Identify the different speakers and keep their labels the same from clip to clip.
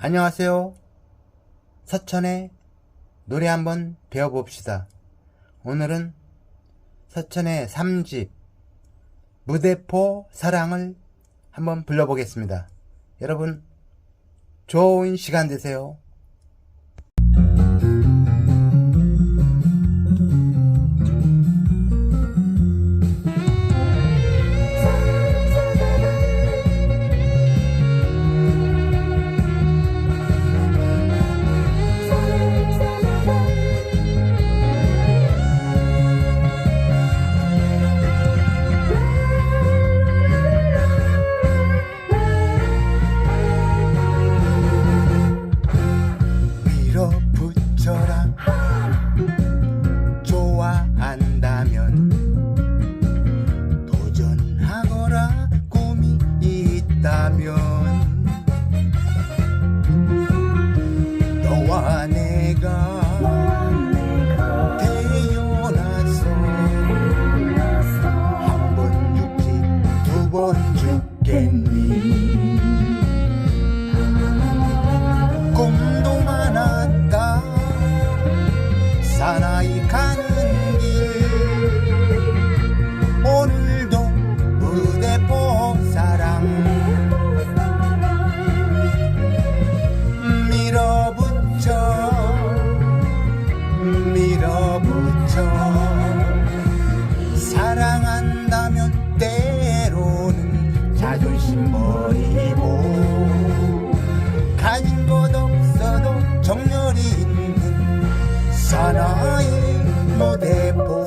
Speaker 1: 안녕하세요. 서천의 노래 한번 배워봅시다. 오늘은 서천의 3집 무대포 사랑을 한번 불러보겠습니다. 여러분 좋은 시간 되세요. your with.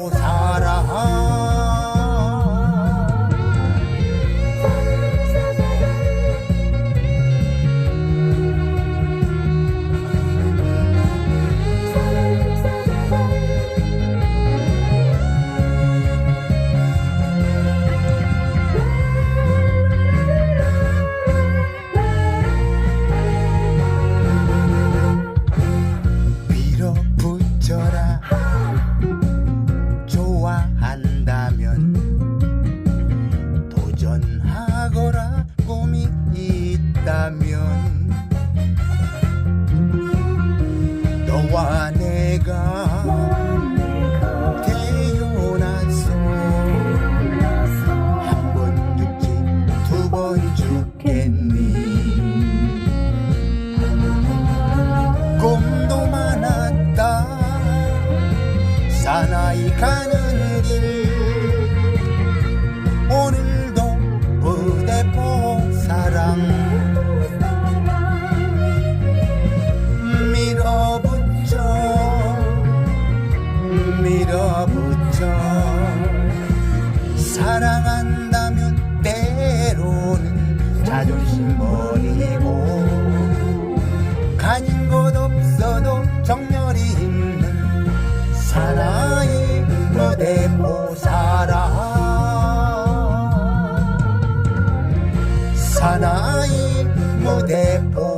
Speaker 1: No one nigga. 버리고 가진 곳 없어도 정렬이 있는 사나이 무대 보살아 사나이 무대 보